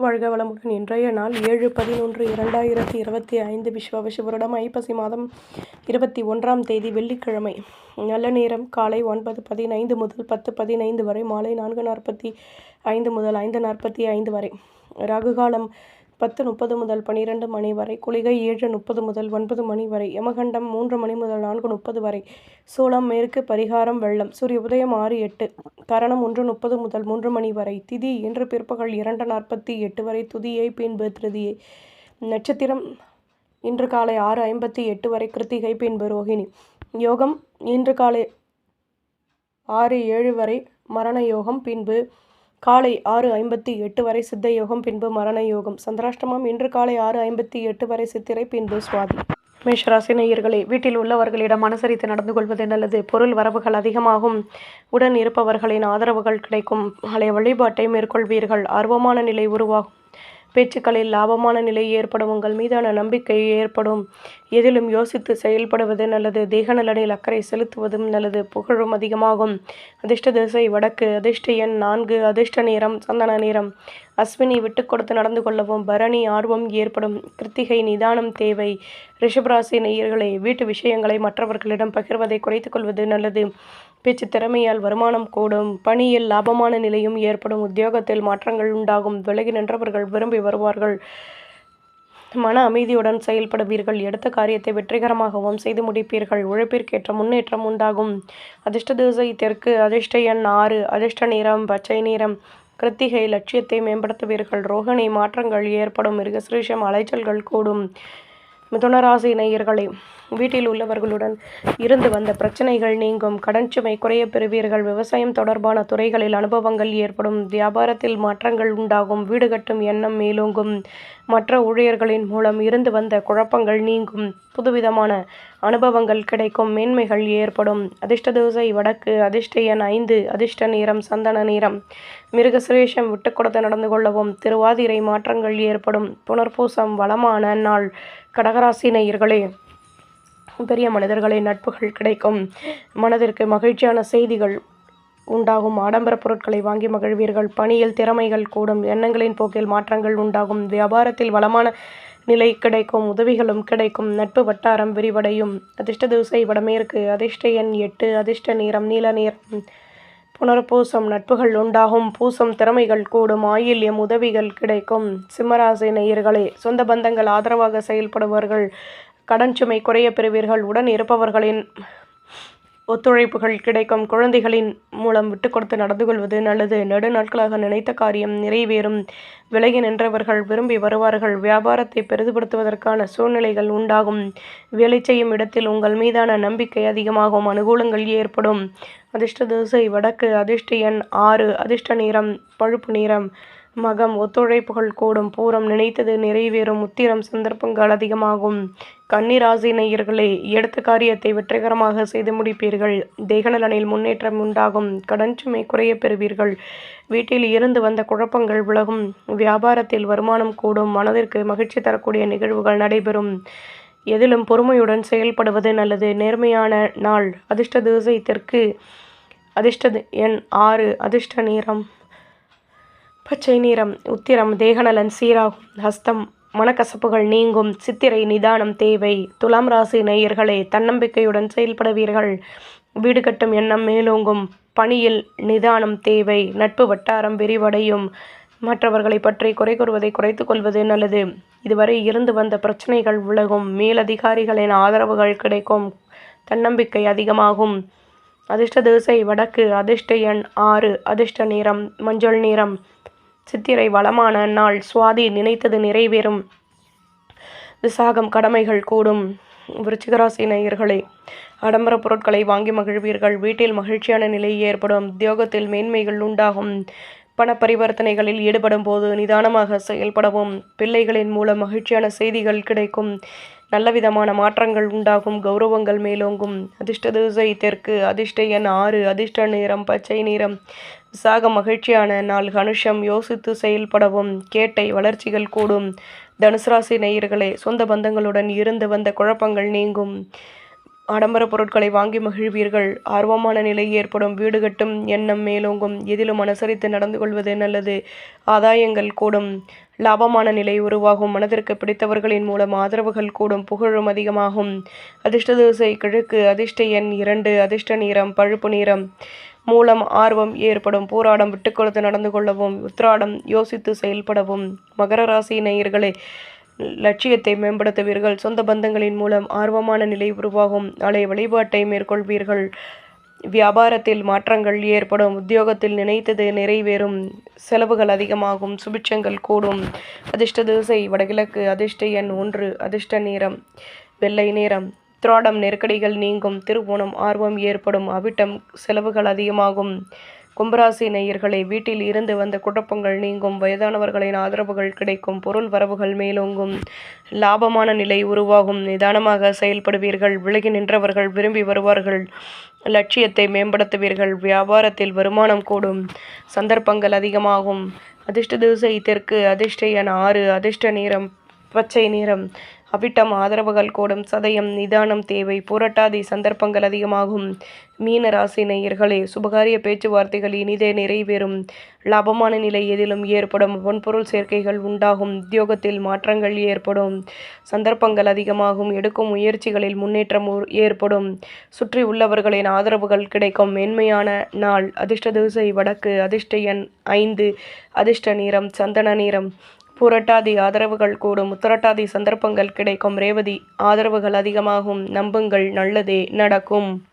வாழ்க வளமுடன். இன்றைய நாள் ஏழு பதினொன்று இரண்டாயிரத்தி இருபத்தி ஐந்து விஸ்வாவசு வருடம். ஐப்பசி மாதம் இருபத்தி ஒன்றாம் தேதி வெள்ளிக்கிழமை. நல்ல நேரம். காலை ஒன்பது பதினைந்து முதல் பத்து பதினைந்து வரை. மாலை நான்கு நாற்பத்தி ஐந்து முதல் ஐந்து நாற்பத்தி ஐந்து வரை. ரகுகாலம் காலம் பத்து முப்பது முதல் பனிரெண்டு மணி வரை குளிகை ஏழு முப்பது முதல் ஒன்பது மணி வரை யமகண்டம் மூன்று மணி முதல் நான்கு முப்பது வரை சூளம் மேற்கு பரிகாரம் வெள்ளம் சூரிய உதயம் ஆறு எட்டு கரணம் ஒன்று முப்பது முதல் மூன்று மணி வரை திதி இன்று பிற்பகல் இரண்டு நாற்பத்தி எட்டு வரை துதியை பின்பு திருதியை நட்சத்திரம் இன்று காலை ஆறு ஐம்பத்தி எட்டு வரை கிருத்திகை பின்பு ரோகிணி யோகம் இன்று காலை ஆறு ஏழு வரை மரண யோகம் பின்பு காலை ஆறு ஐம்பத்தி எட்டு வரை சித்த யோகம் பின்பு மரண யோகம் சந்திராஷ்டமம் இன்று காலை ஆறு ஐம்பத்தி எட்டு வரை சித்திரை பின்பு சுவாதி. மேஷராசி நேயர்களே வீட்டில் உள்ளவர்களிடம் அனுசரித்து நடந்து கொள்வது நல்லது. பொருள் வரவுகள் அதிகமாகும். உடன் இருப்பவர்களின் ஆதரவுகள் கிடைக்கும். பழைய வழிபாட்டை மேற்கொள்வீர்கள். ஆர்வமான நிலை உருவாகும். பேச்சுக்களில் லாபமான நிலை ஏற்படும் உங்கள் மீதான நம்பிக்கை ஏற்படும். எதிலும் யோசித்து செயல்படுவது நல்லது தேக நலனில் அக்கறை செலுத்துவதும் நல்லது புகழும் அதிகமாகும். அதிர்ஷ்ட திசை வடக்கு அதிர்ஷ்ட எண் நான்கு அதிர்ஷ்ட நேரம் சந்தன நேரம் அஸ்வினி விட்டு கொடுத்து நடந்து கொள்ளவும் பரணி ஆர்வம் ஏற்படும். கிருத்திகை நிதானம் தேவை. ரிஷபராசி நேயர்களை வீட்டு விஷயங்களை மற்றவர்களிடம் பகிர்வதை குறைத்துக் கொள்வது நல்லது. பேச்சு திறமையால் வருமானம் கூடும் பணியில் லாபமான நிலையும் ஏற்படும் உத்தியோகத்தில் மாற்றங்கள் உண்டாகும் விலகி நின்றவர்கள் விரும்பி வருவார்கள். மன அமைதியுடன் செயல்படுவீர்கள் எடுத்த காரியத்தை வெற்றிகரமாகவும் செய்து முடிப்பீர்கள் உழைப்பிற்கேற்ற முன்னேற்றம் உண்டாகும். அதிர்ஷ்ட திசை தெற்கு அதிர்ஷ்ட எண் ஆறு அதிர்ஷ்ட நிறம் பச்சை நிறம். கிருத்திகை லட்சியத்தை மேம்படுத்துவீர்கள் ரோகிணி மாற்றங்கள் ஏற்படும் மிருகசிரீஷம் அலைச்சல்கள் கூடும். மிதுனராசி நேயர்களே வீட்டில் உள்ளவர்களுடன் இருந்து வந்த பிரச்சனைகள் நீங்கும். கடன் சுமை குறைய பெறுவீர்கள். விவசாயம் தொடர்பான துறைகளில் அனுபவங்கள் ஏற்படும். வியாபாரத்தில் மாற்றங்கள் உண்டாகும். வீடு கட்டும் எண்ணம் மேலோங்கும். மற்ற ஊழியர்களின் மூலம் இருந்து வந்த குழப்பங்கள் நீங்கும். புதுவிதமான அனுபவங்கள் கிடைக்கும். மேன்மைகள் ஏற்படும். அதிர்ஷ்ட தோசை வடக்கு அதிர்ஷ்ட எண் ஐந்து அதிர்ஷ்ட நேரம் சந்தன நிறம். மிருகசுரேஷம் விட்டு கொடுத்து நடந்து கொள்ளவும் திருவாதிரை மாற்றங்கள் ஏற்படும். புனர்பூசம் வளமான நாள். கடகராசி நேயர்களே பெரிய மனிதர்களின் நட்புகள் கிடைக்கும். மனதிற்கு மகிழ்ச்சியான செய்திகள் உண்டாகும். ஆடம்பர பொருட்களை வாங்கி மகிழ்வீர்கள். பணியில் திறமைகள் கூடும். எண்ணங்களின் போக்கில் மாற்றங்கள் உண்டாகும். வியாபாரத்தில் வளமான நிலை கிடைக்கும். உதவிகளும் கிடைக்கும். நட்பு வட்டாரம் விரிவடையும். அதிர்ஷ்ட திசை வடமேற்கு. அதிர்ஷ்ட எண் எட்டு. அதிர்ஷ்ட நிறம் நீல நிறம் புனர்பூசம். நட்புகள் உண்டாகும். பூசம் திறமைகள் கூடும். ஆயில்யம் உதவிகள் கிடைக்கும். சிம்மராசி நேயர்களே சொந்த பந்தங்கள் ஆதரவாக செயல்படுவார்கள். கடன் சுமை குறைய பெறுவீர்கள். உடன் இருப்பவர்களின் ஒத்துழைப்புகள் கிடைக்கும். குழந்தைகளின் மூலம் விட்டு கொடுத்து நடந்து கொள்வது நல்லது. நெடுநாட்களாக நினைத்த காரியம் நிறைவேறும். விலகி நின்றவர்கள் விரும்பி வருவார்கள். வியாபாரத்தை பெரிதுபடுத்துவதற்கான சூழ்நிலைகள் உண்டாகும். வேலை செய்யும் இடத்தில் உங்கள் மீதான நம்பிக்கை அதிகமாகும். அனுகூலங்கள் ஏற்படும். அதிர்ஷ்ட திசை வடக்கு அதிர்ஷ்ட எண் ஆறு அதிர்ஷ்ட நிறம் பழுப்பு நிறம். மகம் ஒத்துழைப்புகள் கூடும். பூரம் நினைத்தது நிறைவேறும். உத்திரம் சந்தர்ப்பங்கள் அதிகமாகும். கன்னிராசி நேயர்களே எடுத்த காரியத்தை வெற்றிகரமாக செய்து முடிப்பீர்கள். தேகநலனில் முன்னேற்றம் உண்டாகும். கடன் சுமை குறைய பெறுவீர்கள். வீட்டில் இருந்து வந்த குழப்பங்கள் விலகும். வியாபாரத்தில் வருமானம் கூடும். மனதிற்கு மகிழ்ச்சி தரக்கூடிய நிகழ்வுகள் நடைபெறும். எதிலும் பொறுமையுடன் செயல்படுவது நல்லது. நேர்மையான நாள். அதிர்ஷ்ட திசை தெற்கு. அதிர்ஷ்ட எண் ஆறு. அதிர்ஷ்ட நேரம். பச்சை நிறம் உத்திரம் தேகநலன் சீராகும் ஹஸ்தம் மனக்கசப்புகள் நீங்கும் சித்திரை நிதானம் தேவை. துலாம் ராசி நேயர்களே தன்னம்பிக்கையுடன் செயல்படுவீர்கள். வீடு கட்டும் எண்ணம் மேலோங்கும். பணியில் நிதானம் தேவை. நட்பு வட்டாரம் விரிவடையும். மற்றவர்களை பற்றி குறை கூறுவதை குறைத்து கொள்வது நல்லது. இதுவரை இருந்து வந்த பிரச்சனைகள் விலகும். மேலதிகாரிகளின் ஆதரவுகள் கிடைக்கும். தன்னம்பிக்கை அதிகமாகும். அதிர்ஷ்ட திசை வடக்கு. அதிர்ஷ்ட எண் ஆறு. அதிர்ஷ்ட நிறம் மஞ்சள் நிறம். சித்திரை வளமான நாள் சுவாதி நினைத்தது நிறைவேறும். விசாகம் கடமைகள் கூடும். விருச்சிகராசி நேயர்களே ஆடம்பர பொருட்களை வாங்கி மகிழ்வீர்கள். வீட்டில் மகிழ்ச்சியான நிலை ஏற்படும். உத்தியோகத்தில் மேன்மைகள் உண்டாகும். பண பரிவர்த்தனைகளில் ஈடுபடும் போது நிதானமாக செயல்படவும். பிள்ளைகளின் மூலம் மகிழ்ச்சியான செய்திகள் கிடைக்கும். நல்ல விதமான மாற்றங்கள் உண்டாகும் கௌரவங்கள் மேலோங்கும். அதிர்ஷ்ட திசை தெற்கு அதிர்ஷ்ட எண் ஆறு அதிர்ஷ்ட நிறம் பச்சை நிறம். விசாக மகிழ்ச்சியான நாள் கனுஷம் யோசித்து செயல்படவும் கேட்டை வளர்ச்சிகள் கூடும். தனுசு ராசி நேயர்களே சொந்த பந்தங்களுடன் இருந்து வந்த குழப்பங்கள் நீங்கும். ஆடம்பர பொருட்களை வாங்கி மகிழ்வீர்கள். ஆர்வமான நிலை ஏற்படும். வீடு கட்டும் எண்ணம் மேலோங்கும். எதிலும் அனுசரித்து நடந்து கொள்வது நல்லது. ஆதாயங்கள் கூடும். லாபமான நிலை உருவாகும். மனதிற்கு பிடித்தவர்களின் மூலம் ஆதரவுகள் கூடும். புகழும் அதிகமாகும். அதிர்ஷ்ட தோசை கிழக்கு. அதிர்ஷ்ட எண் இரண்டு. அதிர்ஷ்ட நீரம் பழுப்பு நிறம். மூலம் ஆர்வம் ஏற்படும். போராடம் விட்டுக்கொடுத்து நடந்து கொள்ளவும். உத்திராடம் யோசித்து செயல்படவும். மகர ராசி நேயர்களே லட்சியத்தை மேம்படுத்துவீர்கள். சொந்த பந்தங்களின் மூலம் ஆர்வமான நிலை உருவாகும். நாளை வழிபாட்டை மேற்கொள்வீர்கள். வியாபாரத்தில் மாற்றங்கள் ஏற்படும். உத்தியோகத்தில் நினைத்தது நிறைவேறும். செலவுகள் அதிகமாகும். சுபிட்சங்கள் கூடும். அதிர்ஷ்ட திசை வடகிழக்கு. அதிர்ஷ்ட எண் ஒன்று. அதிர்ஷ்ட நேரம். வெள்ளை நேரம். திராடம் நெருக்கடிகள் நீங்கும். திருவோணம் ஆர்வம் ஏற்படும். அவிட்டம் செலவுகள் அதிகமாகும். கும்பராசி நேயர்களை வீட்டில் இருந்து வந்த குழப்பங்கள் நீங்கும். வயதானவர்களின் ஆதரவுகள் கிடைக்கும். பொருள் வரவுகள் மேலோங்கும். லாபமான நிலை உருவாகும். நிதானமாக செயல்படுவீர்கள். விலகி நின்றவர்கள் விரும்பி வருவார்கள். லட்சியத்தை மேம்படுத்துவீர்கள். வியாபாரத்தில் வருமானம் கூடும். சந்தர்ப்பங்கள் அதிகமாகும். அதிர்ஷ்ட திசை தெற்கு அதிர்ஷ்ட எண் ஆறு. அதிர்ஷ்ட நிறம் பச்சை நிறம். அவிட்டம் ஆதரவுகள் கூடும் சதயம் நிதானம் தேவை. புரட்டாதி சந்தர்ப்பங்கள் அதிகமாகும். மீன ராசி நேயர்களே சுபகாரிய பேச்சுவார்த்தைகள் இனிதே நிறைவேறும். லாபமான நிலை எதிலும் ஏற்படும். பொன்பொருள் சேர்க்கைகள் உண்டாகும். உத்தியோகத்தில் மாற்றங்கள் ஏற்படும். சந்தர்ப்பங்கள் அதிகமாகும். எடுக்கும் முயற்சிகளில் முன்னேற்றம் ஏற்படும். சுற்றி உள்ளவர்களின் ஆதரவுகள் கிடைக்கும். மென்மையான நாள். அதிர்ஷ்ட திசை வடக்கு. அதிர்ஷ்ட எண் ஐந்து. அதிர்ஷ்ட நிறம் சந்தன நிறம். புரட்டாதி ஆதரவுகள் கூடும். உத்தரட்டாதி சந்தர்ப்பங்கள் கிடைக்கும். ரேவதி ஆதரவுகள் அதிகமாகும். நம்புங்கள். நல்லதே நடக்கும்.